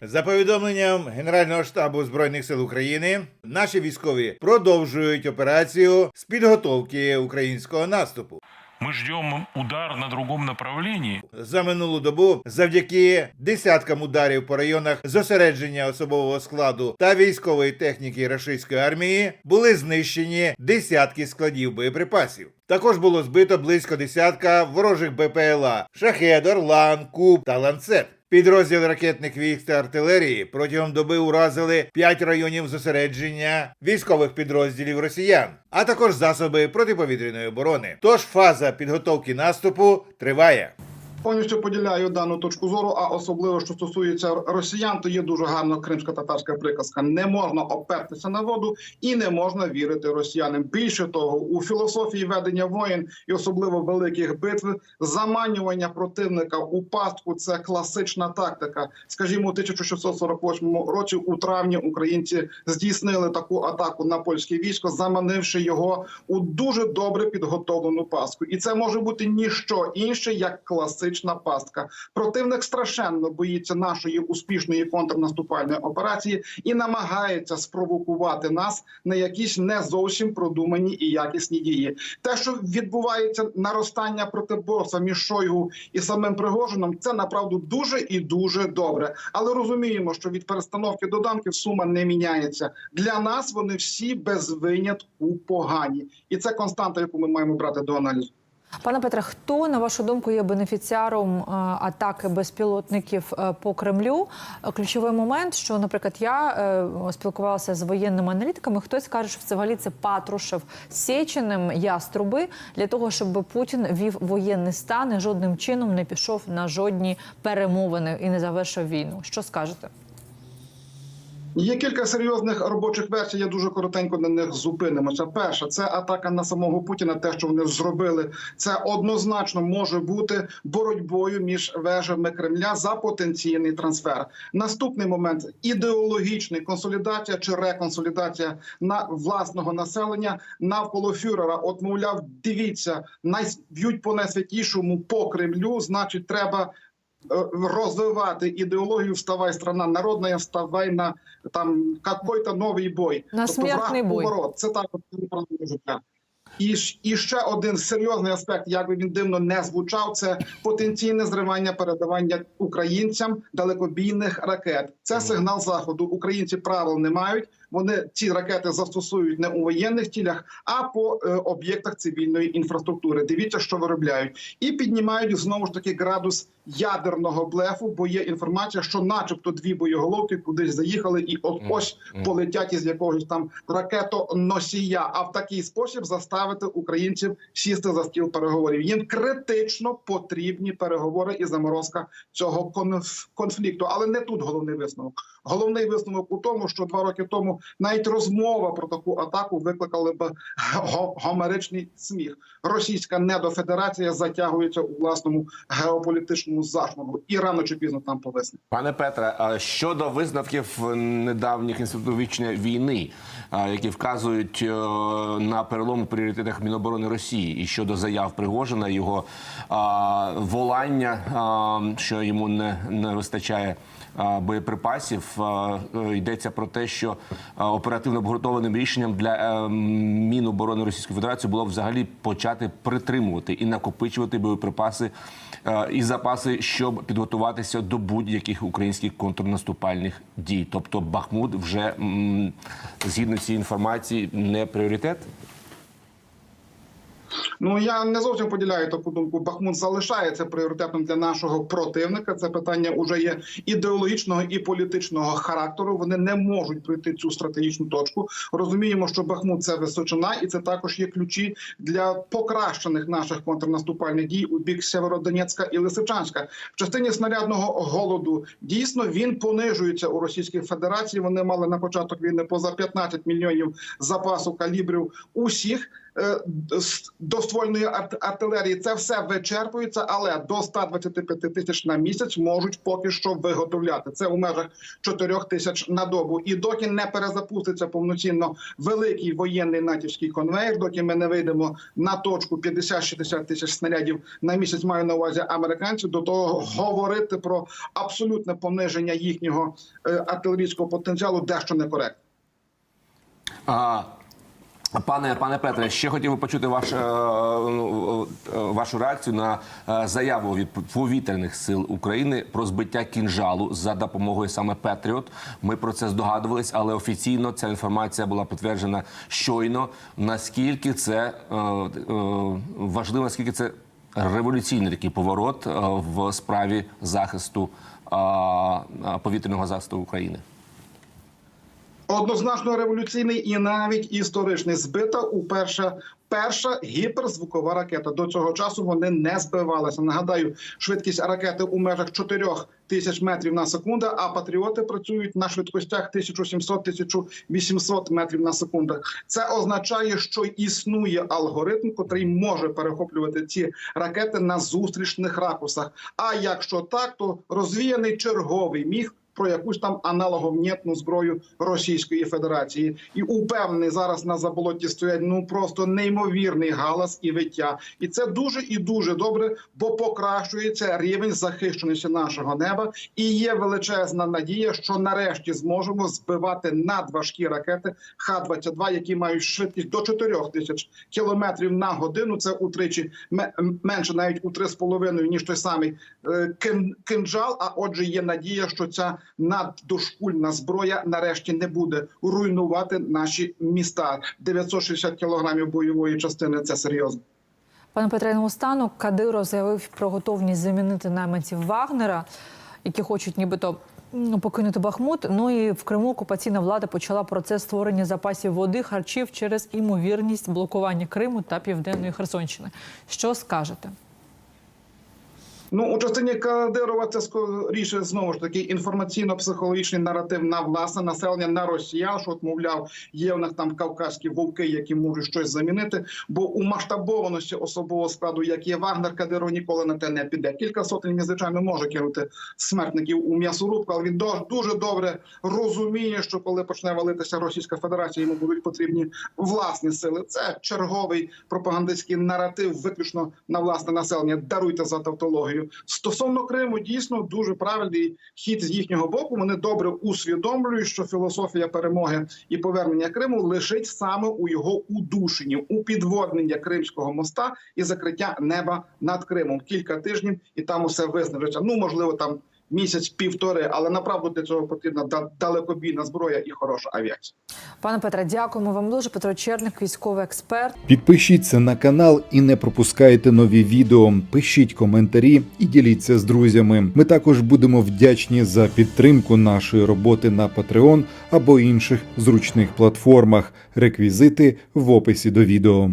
За повідомленням Генерального штабу збройних сил України, наші військові продовжують операцію з підготовки українського наступу. Мы ждем удар на другом направлении. За минулу добу, завдяки десяткам ударів по районах зосередження особового складу та військової техніки рашистської армії, були знищені десятки складів боєприпасів. Також було збито близько десятка ворожих БПЛА Шахед, Орлан, Куб та Ланцет. Підрозділ ракетних військ та артилерії протягом доби уразили 5 районів зосередження військових підрозділів росіян, а також засоби протиповітряної оборони. Тож фаза підготовки наступу триває. Повністю поділяю дану точку зору, а особливо що стосується росіян, то є дуже гарна кримсько-татарська приказка: не можна опертися на воду і не можна вірити росіянам. Більше того, у філософії ведення воєн і особливо великих битв заманювання противника у пастку це класична тактика. Скажімо, у 1648 році у травні українці здійснили таку атаку на польське військо, заманивши його у дуже добре підготовлену пастку, і це може бути ніщо інше як класична пастка. Противник страшенно боїться нашої успішної контрнаступальної операції і намагається спровокувати нас на якісь не зовсім продумані і якісні дії. Те, що відбувається наростання протиборства між Шойгу і самим Пригожином, це направду дуже і дуже добре. Але розуміємо, що від перестановки доданків сума не міняється. Для нас вони всі без винятку погані, і це константа, яку ми маємо брати до аналізу. Пане Петре, хто на вашу думку є бенефіціаром е, атаки безпілотників е, по Кремлю? Е, Ключовий момент, що, наприклад, я спілкувалася з воєнними аналітиками. Хтось каже, що взагалі це Патрушев Сєчиним яструби для того, щоб Путін вів воєнний стан і жодним чином не пішов на жодні перемовини і не завершив війну. Що скажете? Є кілька серйозних робочих версій. Я дуже коротенько на них зупинимося. Перша це атака на самого Путіна. Те, що вони зробили, це однозначно може бути боротьбою між вежами Кремля за потенційний трансфер. Наступний момент ідеологічний консолідація чи реконсолідація на власного населення навколо фюрера. От мовляв, дивіться, б'ють по найсвятішому по Кремлю. Значить, треба е, розвивати ідеологію «Вставай, страна народна, вставай на там какой-то новий бой. На смертний враг бой. поворот. Це так життя. І, і ще один серйозний аспект, як би він дивно не звучав, це потенційне зривання передавання українцям далекобійних ракет. Це сигнал заходу. Українці правил не мають. Вони ці ракети застосують не у воєнних цілях, а по е, об'єктах цивільної інфраструктури. Дивіться, що виробляють, і піднімають знову ж таки градус ядерного блефу, бо є інформація, що, начебто, дві боєголовки кудись заїхали, і от ось полетять із якогось там ракетоносія. А в такий спосіб заставити українців сісти за стіл переговорів. Їм критично потрібні переговори і заморозка цього конф- конфлікту. Але не тут головний висновок. Головний висновок у тому, що два роки тому навіть розмова про таку атаку викликали б го- гомеричний сміх. Російська недофедерація затягується у власному геополітичному зашморгу і рано чи пізно там повисне. Пане Петре, щодо висновків недавніх вічення війни, які вказують е, на перелом у пріоритетах Міноборони Росії, і щодо заяв Пригожина, його волання, що йому не, не вистачає. А, Боєприпасів е, йдеться про те, що оперативно обґрунтованим рішенням для е, Міноборони Російської Федерації було взагалі почати притримувати і накопичувати боєприпаси е, і запаси, щоб підготуватися до будь-яких українських контрнаступальних дій. Тобто Бахмут вже згідно цієї інформації не пріоритет. Ну я не зовсім поділяю таку думку. Бахмут залишається пріоритетом для нашого противника. Це питання вже є ідеологічного і політичного характеру. Вони не можуть пройти цю стратегічну точку. Розуміємо, що Бахмут це височина, і це також є ключі для покращених наших контрнаступальних дій у бік Сєвєродонецька і Лисичанська. В частині снарядного голоду дійсно він понижується у Російській Федерації. Вони мали на початок війни поза 15 мільйонів запасу калібрів усіх доствольної арт- артилерії. Це все вичерпується, але до 125 тисяч на місяць можуть поки що виготовляти. Це у межах 4 тисяч на добу. І доки не перезапуститься повноцінно великий воєнний натівський конвейер, доки ми не вийдемо на точку 50-60 тисяч снарядів на місяць, маю на увазі американців, до того говорити про абсолютне пониження їхнього е, артилерійського потенціалу дещо некоректно. А, Пане пане Петре, ще хотів би почути ваш, е, ну, е, вашу реакцію на е, заяву від повітряних сил України про збиття кінжалу за допомогою саме Петріот. Ми про це здогадувались, але офіційно ця інформація була підтверджена щойно. Наскільки це е, е, важливо, наскільки це революційний такий поворот е, в справі захисту е, е, повітряного захисту України? Однозначно революційний і навіть історичний збита у перша. Перша гіперзвукова ракета до цього часу вони не збивалися. Нагадаю, швидкість ракети у межах 4 тисяч метрів на секунду, а патріоти працюють на швидкостях 1700-1800 метрів на секунду. Це означає, що існує алгоритм, котрий може перехоплювати ці ракети на зустрічних ракурсах. А якщо так, то розвіяний черговий міг про якусь там аналоговнєтну зброю Російської Федерації, і упевнений зараз на заболоті стоять ну просто неймовірний галас і виття, і це дуже і дуже добре, бо покращується рівень захищеності нашого неба, і є величезна надія, що нарешті зможемо збивати надважкі ракети Х-22, які мають швидкість до 4 тисяч кілометрів на годину. Це утричі ме- менше, навіть у 3,5, ніж той самий е, кинджал. А отже, є надія, що ця наддошкульна зброя нарешті не буде руйнувати наші міста. 960 кілограмів бойової частини це серйозно. Пане Петре, наостанок Кадиров заявив про готовність замінити найманців Вагнера, які хочуть нібито покинути Бахмут. Ну і в Криму окупаційна влада почала процес створення запасів води, харчів через імовірність блокування Криму та південної Херсонщини. Що скажете? Ну, у частині Кадирова це скоріше знову ж таки інформаційно-психологічний наратив на власне населення на росіян, що от, мовляв, є в них там кавказькі вовки, які можуть щось замінити. Бо у масштабованості особового складу, як є Вагнер, Кадиров ніколи на те не піде. Кілька сотень він, звичайно може кинути смертників у м'ясорубку, але він дуже добре розуміє, що коли почне валитися Російська Федерація, йому будуть потрібні власні сили. Це черговий пропагандистський наратив, виключно на власне населення. Даруйте за тавтологію. Стосовно Криму, дійсно дуже правильний хід з їхнього боку. Вони добре усвідомлюють, що філософія перемоги і повернення Криму лежить саме у його удушенні, у підводнення Кримського моста і закриття неба над Кримом. Кілька тижнів і там усе визначиться. Ну можливо, там місяць-півтори, але направду для цього потрібна да- далекобійна зброя і хороша авіація. Пане Петре, дякуємо вам дуже. Петро Черник, військовий експерт. Підпишіться на канал і не пропускайте нові відео. Пишіть коментарі і діліться з друзями. Ми також будемо вдячні за підтримку нашої роботи на Patreon або інших зручних платформах. Реквізити в описі до відео.